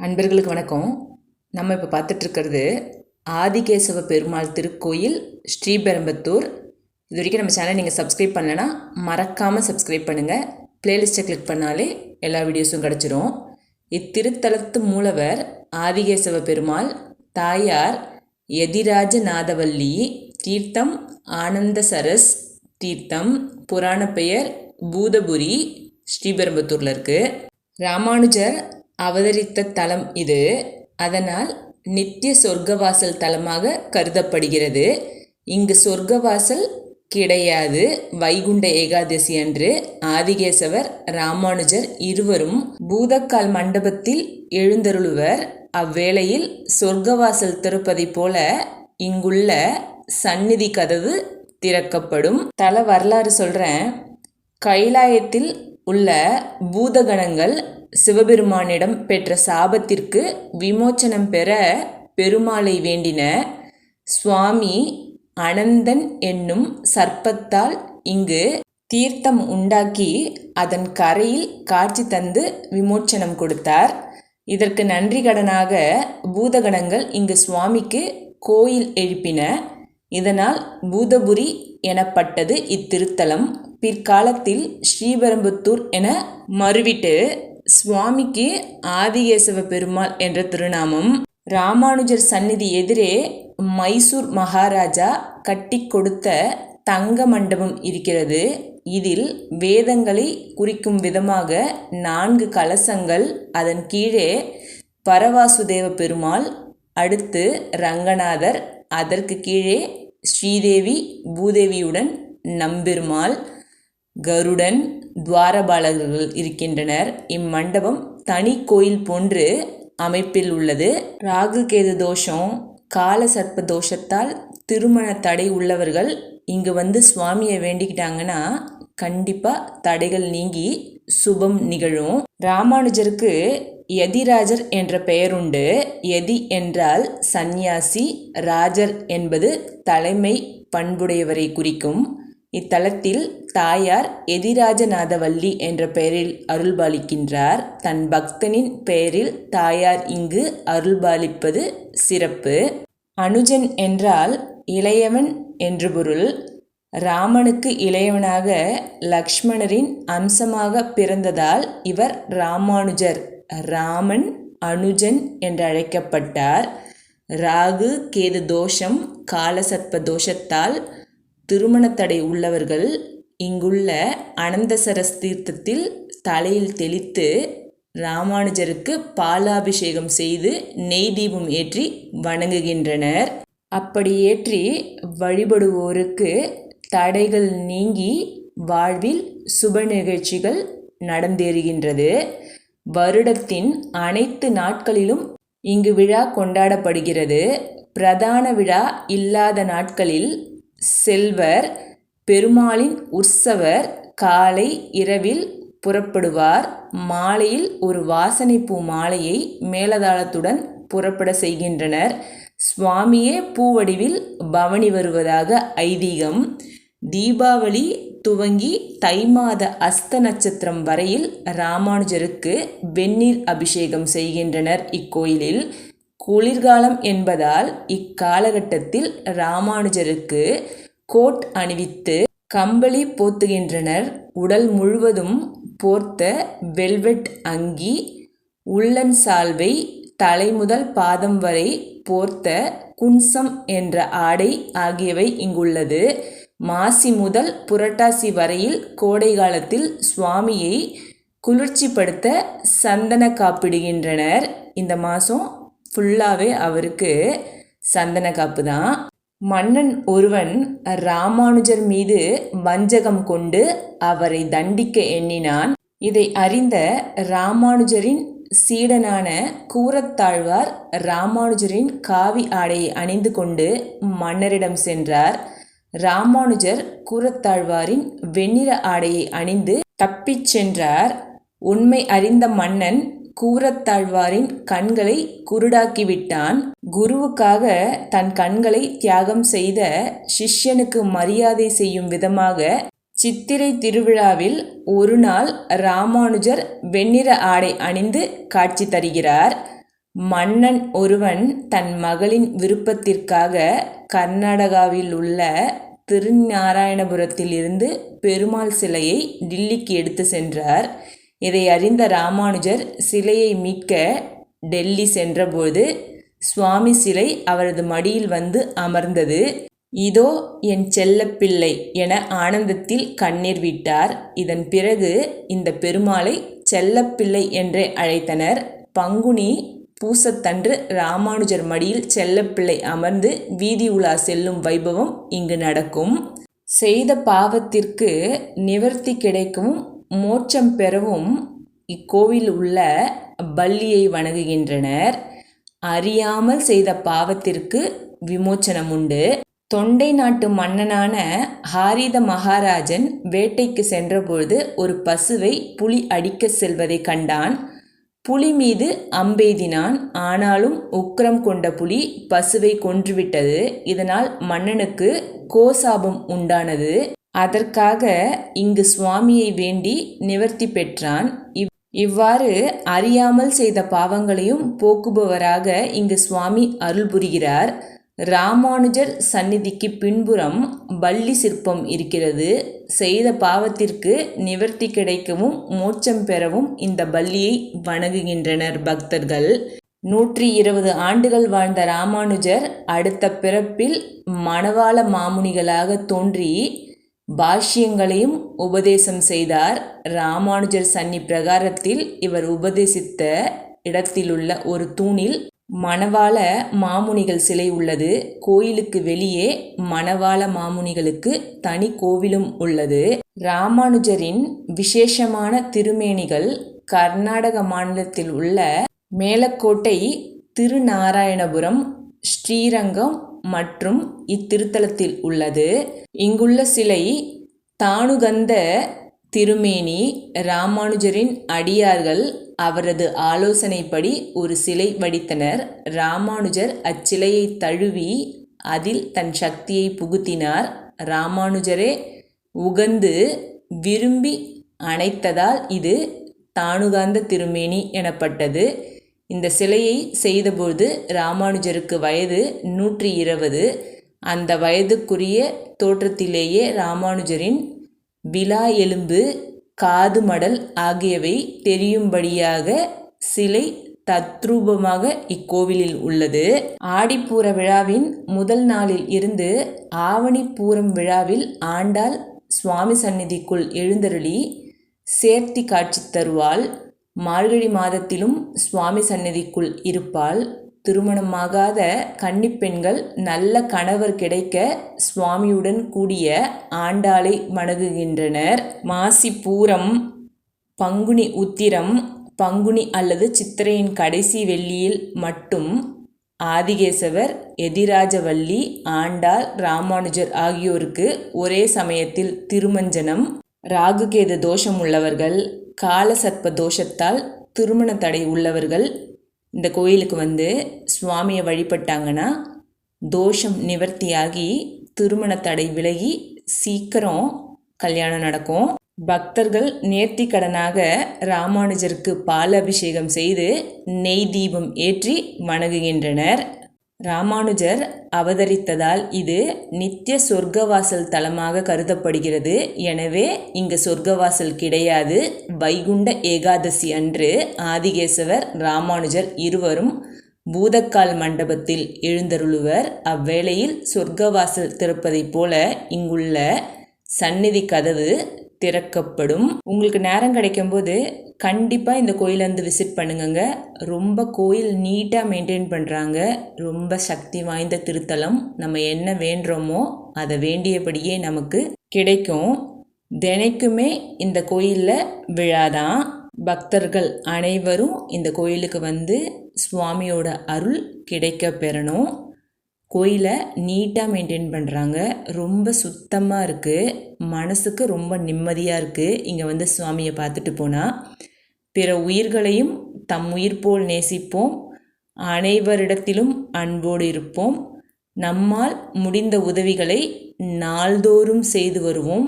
அன்பர்களுக்கு வணக்கம். நம்ம இப்போ பார்த்துட்ருக்கிறது ஆதிகேசவ பெருமாள் திருக்கோயில் ஸ்ரீபெரும்பத்தூர். இது வரைக்கும் நம்ம சேனல் நீங்கள் சப்ஸ்கிரைப் பண்ணலைன்னா மறக்காமல் சப்ஸ்கிரைப் பண்ணுங்கள் பிளேலிஸ்ட்டை கிளிக் பண்ணாலே எல்லா வீடியோஸும் கிடச்சிரும். இத்திருத்தலத்து மூலவர் ஆதிகேசவ பெருமாள் தாயார் எதிராஜ நாதவல்லி தீர்த்தம் ஆனந்த சரஸ் தீர்த்தம் புராண பெயர் பூதபுரி ஸ்ரீபெரும்பத்தூரில் இருக்குது ராமானுஜர் அவதரித்த தலம் இது. அதனால் நித்திய சொர்க்கவாசல் தலமாக கருதப்படுகிறது. இங்கு சொர்க்கவாசல் கிடையாது. வைகுண்ட ஏகாதசி அன்று ஆதிகேசவர் ராமானுஜர் இருவரும் பூதக்கால் மண்டபத்தில் எழுந்தருளுவர். அவ்வேளையில் சொர்க்கவாசல் திறப்பதைப் போல இங்குள்ள சந்நிதி கதவு திறக்கப்படும். தல வரலாறு சொல்கிறேன் கைலாயத்தில் உள்ள பூதகணங்கள் சிவபெருமானிடம் பெற்ற சாபத்திற்கு விமோச்சனம் பெற பெருமாளை வேண்டின சுவாமி அனந்தன் என்னும் சர்ப்பத்தால் இங்கு தீர்த்தம் உண்டாக்கி அதன் கரையில் காட்சி தந்து விமோச்சனம் கொடுத்தார். இதற்கு நன்றி கடனாக பூதகணங்கள் இங்கு சுவாமிக்கு கோயில் எழுப்பின. இதனால் பூதபுரி எனப்பட்டது இத்திருத்தலம். பிற்காலத்தில் ஸ்ரீபெரும்புத்தூர் என மறுவிட்டு சுவாமிக்கு ஆதிகேசவ பெருமாள் என்ற திருநாமம் ராமானுஜர் சந்நிதி எதிரே மைசூர் மகாராஜா கட்டி கொடுத்த தங்க மண்டபம் இருக்கிறது. இதில் வேதங்களை குறிக்கும் விதமாக நான்கு கலசங்கள் அதன் கீழே பரவாசுதேவ பெருமாள் அடுத்து ரங்கநாதர் அதற்கு கீழே ஸ்ரீதேவி பூதேவியுடன் நம்பெருமாள் கருடன் துவாரபாலகர்கள் இருக்கின்றனர். இம்மண்டபம் தனி கோயில் போன்று அமைப்பில் உள்ளது. ராகு கேது தோஷம் கால சர்ப்ப தோஷத்தால் திருமண தடை உள்ளவர்கள் இங்கு வந்து சுவாமியை வேண்டிக்கிட்டாங்கன்னா கண்டிப்பாக தடைகள் நீங்கி சுபம் நிகழும். ராமானுஜருக்கு யதிராஜர் என்ற பெயருண்டு. யதி என்றால் சந்நியாசி ராஜர் என்பது தலைமை பண்புடையவரை குறிக்கும். இத்தலத்தில் தாயார் எதிராஜநாதவல்லி என்ற பெயரில் அருள்பாலிக்கின்றார். தன் பக்தனின் பெயரில் தாயார் இங்கு அருள்பாலிப்பது சிறப்பு. அனுஜன் என்றால் இளையவன் என்று பொருள். ராமனுக்கு இளையவனாக லக்ஷ்மணரின் அம்சமாக பிறந்ததால் இவர் ராமானுஜர். ராமன் அனுஜன் என்று அழைக்கப்பட்டார். ராகு கேது தோஷம் காலசர்ப்ப தோஷத்தால் திருமணத்தடை உள்ளவர்கள் இங்குள்ள அனந்தசரஸ் தீர்த்தத்தில் தலையில் தெளித்து ராமானுஜருக்கு பாலாபிஷேகம் செய்து நெய் தீபம் ஏற்றி வணங்குகின்றனர். அப்படி ஏற்றி வழிபடுவோருக்கு தடைகள் நீங்கி வாழ்வில் சுப நிகழ்ச்சிகள் நடந்தேறுகின்றது. வருடத்தின் அனைத்து நாட்களிலும் இங்கு விழா கொண்டாடப்படுகிறது. பிரதான விழா இல்லாத நாட்களில் செல்வர் பெருமாளின் உற்சவர் காலை இரவில் புறப்படுவார். மாலையில் ஒரு வாசனை பூ மாலையை மேலதாளத்துடன் புறப்பட செய்கின்றனர். சுவாமியே பூவடிவில் பவனி வருவதாக ஐதீகம். தீபாவளி துவங்கி தை மாத அஸ்த நட்சத்திரம் வரையில் ராமானுஜருக்கு வெந்நீர் அபிஷேகம் செய்கின்றனர் இக்கோயிலில். குளிர்காலம் என்பதால் இக்காலகட்டத்தில் ராமானுஜருக்கு கோட் அணிவித்து கம்பளி போத்துகின்றனர். உடல் முழுவதும் போர்த்த வெல்வெட் அங்கி உள்ளன் சால்வை தலைமுதல் பாதம் வரை போர்த்த குன்சம் என்ற ஆடை ஆகியவை இங்குள்ளது. மாசி முதல் புரட்டாசி வரையில் கோடை காலத்தில் சுவாமியை குளிர்ச்சிப்படுத்த சந்தன காப்பிடுகின்றனர். இந்த மாதம் ஃபுல்லாகவே அவருக்கு சந்தன காப்பு தான். மன்னன் ஒருவன் ராமானுஜர் மீது வஞ்சகம் கொண்டு அவரை தண்டிக்க எண்ணினான். இதை அறிந்த ராமானுஜரின் சீடனான கூரத்தாழ்வார் ராமானுஜரின் காவி ஆடையை அணிந்து கொண்டு மன்னரிடம் சென்றார். ராமானுஜர் கூரத்தாழ்வாரின் வெண்ணிற ஆடையை அணிந்து தப்பிச் சென்றார். உண்மை அறிந்த மன்னன் கூரத்தாழ்வாரின் கண்களை குருடாக்கிவிட்டான். குருவுக்காக தன் கண்களை தியாகம் செய்த சிஷ்யனுக்கு மரியாதை செய்யும் விதமாக சித்திரை திருவிழாவில் ஒரு நாள் ராமானுஜர் வெண்ணிற ஆடை அணிந்து காட்சி தருகிறார். மன்னன் ஒருவன் தன் மகளின் விருப்பத்திற்காக கர்நாடகாவில் உள்ள திருநாராயணபுரத்தில் இருந்து பெருமாள் சிலையை டில்லிக்கு எடுத்து சென்றார். இதை அறிந்த ராமானுஜர் சிலையை மீட்க டெல்லி சென்றபோது சுவாமி சிலை அவரது மடியில் வந்து அமர்ந்தது. இதோ என் செல்லப்பிள்ளை என ஆனந்தத்தில் கண்ணீர் விட்டார். இதன் பிறகு இந்த பெருமாளை செல்லப்பிள்ளை என்றே அழைத்தனர். பங்குனி பூசத்தன்று ராமானுஜர் மடியில் செல்லப்பிள்ளை அமர்ந்து வீதி உலா செல்லும் வைபவம் இங்கு நடக்கும். செய்த பாவத்திற்கு நிவர்த்தி கிடைக்கவும் மோட்சம் பெறவும் இக்கோவில் உள்ள பல்லியை வணங்குகின்றனர். அறியாமல் செய்த பாவத்திற்கு விமோச்சனம் உண்டு. தொண்டை நாட்டு மன்னனான ஹாரித மகாராஜன் வேட்டைக்கு சென்றபொழுது ஒரு பசுவை புலி அடிக்க செல்வதை கண்டான். புலி மீது அம்பெய்தினான். ஆனாலும் உக்கிரம் கொண்ட புலி பசுவை கொன்றுவிட்டது. இதனால் மன்னனுக்கு கோசாபம் உண்டானது. அதற்காக இங்கு சுவாமியை வேண்டி நிவர்த்தி பெற்றான். இவ் இவ்வாறு அறியாமல் செய்த பாவங்களையும் போக்குபவராக இங்கு சுவாமி அருள் புரிகிறார். ராமானுஜர் சந்நிதிக்கு பின்புறம் பள்ளி சிற்பம் இருக்கிறது. செய்த பாவத்திற்கு நிவர்த்தி கிடைக்கவும் மோட்சம் பெறவும் இந்த பள்ளியை வணங்குகின்றனர் பக்தர்கள். நூற்றி இருபது ஆண்டுகள் வாழ்ந்த ராமானுஜர் அடுத்த பிறப்பில் மணவாள மாமுனிகளாக தோன்றி பாஷ்யங்களையும் உபதேசம் செய்தார். ராமானுஜர் சன்னி பிரகாரத்தில் இவர் உபதேசித்த இடத்திலுள்ள ஒரு தூணில் மணவாள மாமுனிகள் சிலை உள்ளது. கோயிலுக்கு வெளியே மணவாள மாமுனிகளுக்கு தனி கோவிலும் உள்ளது. ராமானுஜரின் விசேஷமான திருமேனிகள் கர்நாடக மாநிலத்தில் உள்ள மேலக்கோட்டை திருநாராயணபுரம் ஸ்ரீரங்கம் மற்றும் இத்திருத்தலத்தில் உள்ளது. இங்குள்ள சிலை தானுகந்த திருமேனி ராமானுஜரின் அடியார்கள் அவரது ஆலோசனைப்படி ஒரு சிலை வடித்தனர். ராமானுஜர் அச்சிலையை தழுவி அதில் தன் சக்தியை புகுத்தினார். ராமானுஜரே உகந்து விரும்பி அணைத்ததால் இது தானுகாந்த திருமேனி எனப்பட்டது. இந்த சிலையை செய்தபோது ராமானுஜருக்கு வயது நூற்றி இருபது. அந்த வயதுக்குரிய தோற்றத்திலேயே ராமானுஜரின் விழா எலும்பு காது மடல் ஆகியவை தெரியும்படியாக சிலை தத்ரூபமாக இக்கோவிலில் உள்ளது. ஆடிப்பூர விழாவின் முதல் நாளில் இருந்து ஆவணி பூரம் விழாவில் ஆண்டாள் சுவாமி சந்நிதிக்குள் எழுந்தருளி சேர்த்தி காட்சி தருவாள். மார்கழி மாதத்திலும் சுவாமி சந்நிதிக்குள் இருப்பாள். திருமணமாகாத கன்னிப்பெண்கள் நல்ல கணவர் கிடைக்க சுவாமியுடன் கூடிய ஆண்டாளை வணங்குகின்றனர். மாசி பூரம் பங்குனி உத்திரம் பங்குனி அல்லது சித்திரையின் கடைசி வெள்ளியில் மட்டும் ஆதிகேசவர் எதிராஜவல்லி ஆண்டாள் ராமானுஜர் ஆகியோருக்கு ஒரே சமயத்தில் திருமஞ்சனம் ராகுகேத தோஷம் உள்ளவர்கள் காலசர்ப்ப தோஷத்தால் திருமண தடை உள்ளவர்கள் இந்த கோயிலுக்கு வந்து சுவாமியை வழிபட்டாங்கன்னா தோஷம் நிவர்த்தியாகி திருமண தடை விலகி சீக்கிரம் கல்யாணம் நடக்கும். பக்தர்கள் நேர்த்தி கடனாக ராமானுஜருக்கு பால் அபிஷேகம் செய்து நெய் தீபம் ஏற்றி வணங்குகின்றனர். ராமானுஜர் அவதரித்ததால் இது நித்திய சொர்க்கவாசல் தலமாக கருதப்படுகிறது. எனவே இங்கு சொர்க்கவாசல் கிடையாது. வைகுண்ட ஏகாதசி அன்று ஆதிகேசவர் ராமானுஜர் இருவரும் பூதக்கால் மண்டபத்தில் எழுந்தருளுவர். அவ்வேளையில் சொர்க்கவாசல் திறப்பதைப் போல இங்குள்ள சந்நிதி கதவு திறக்கப்படும். உங்களுக்கு நேரம் கிடைக்கும்போது கண்டிப்பாக இந்த கோயிலை வந்து விசிட் பண்ணுங்கங்க. ரொம்ப கோயில் நீட்டாக மெயின்டைன் பண்ணுறாங்க ரொம்ப சக்தி வாய்ந்த திருத்தலம். நம்ம என்ன வேண்டுறோமோ அதை வேண்டியபடியே நமக்கு கிடைக்கும். தினைக்குமே இந்த கோயிலில் விழாதான் பக்தர்கள் அனைவரும் இந்த கோயிலுக்கு வந்து சுவாமியோட அருள் கிடைக்க பெறணும் கோயிலை நீட்டாக மெயின்டைன் பண்ணுறாங்க ரொம்ப சுத்தமாக இருக்குது மனசுக்கு ரொம்ப நிம்மதியாக இருக்குது இங்கே வந்து சுவாமியை பார்த்துட்டு போனால் பிற உயிர்களையும் தம் உயிர் போல் நேசிப்போம். அனைவரிடத்திலும் அன்போடு இருப்போம். நம்மால் முடிந்த உதவிகளை நாள்தோறும் செய்து வருவோம்.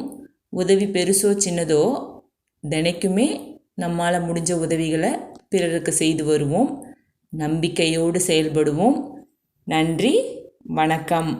உதவி பெருசோ சின்னதோ தினைக்குமே நம்மால் முடிஞ்ச உதவிகளை பிறருக்கு செய்து வருவோம். நம்பிக்கையோடு செயல்படுவோம். நன்றி. வணக்கம்.